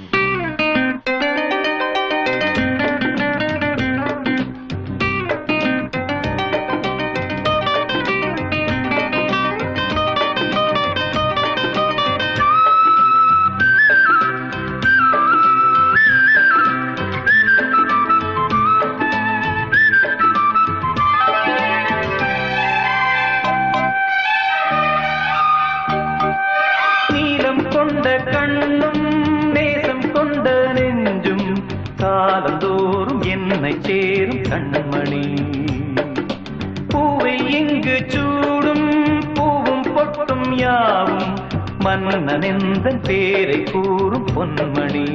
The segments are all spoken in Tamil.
Mm-hmm. காலந்தோறும் என்னை சேரும் கண்மணி. பூவை இங்கு சூடும் பூவும் பொட்டும் யாவும் மன்னன் எந்த பேரை கூறும் பொன்மணி.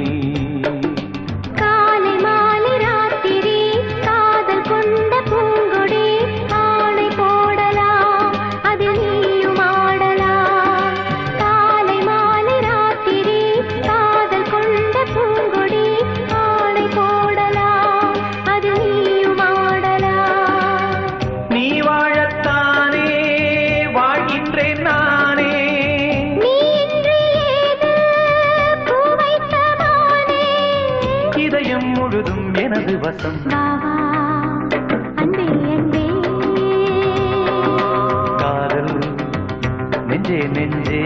இதயம் முழுதும் எனது வசம். காதல் நெஞ்சே நெஞ்சே.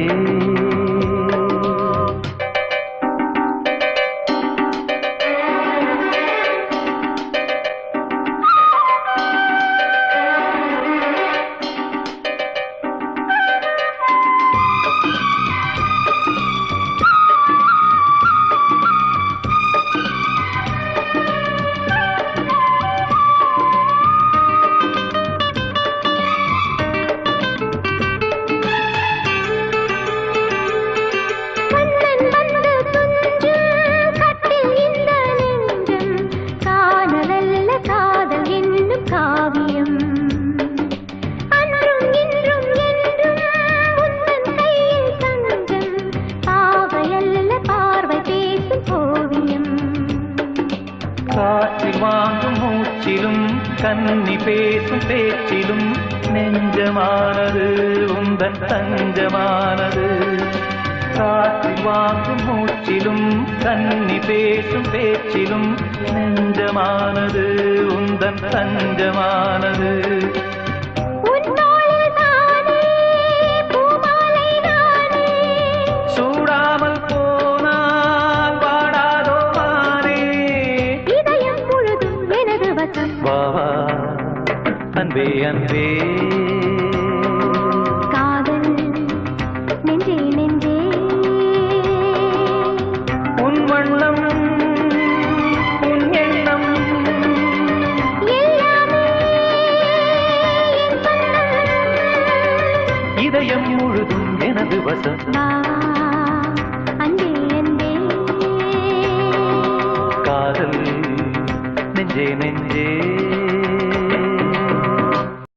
பேச்சிலும் கன்னி பேசும் பேச்சிலும் நெஞ்சமானது உந்தன் தஞ்சமானது. காற்றில் வாங்கும் மூச்சிலும் கன்னி பேசும் பேச்சிலும் நெஞ்சமானது உந்தன் தஞ்சமானது. எனது வசம் வா வா அன்பே அன்பே. காதல் நெஞ்சே நெஞ்சே. உன் வண்ணம் உன் எண்ணம். இதயம் முழுதும் எனது வசம்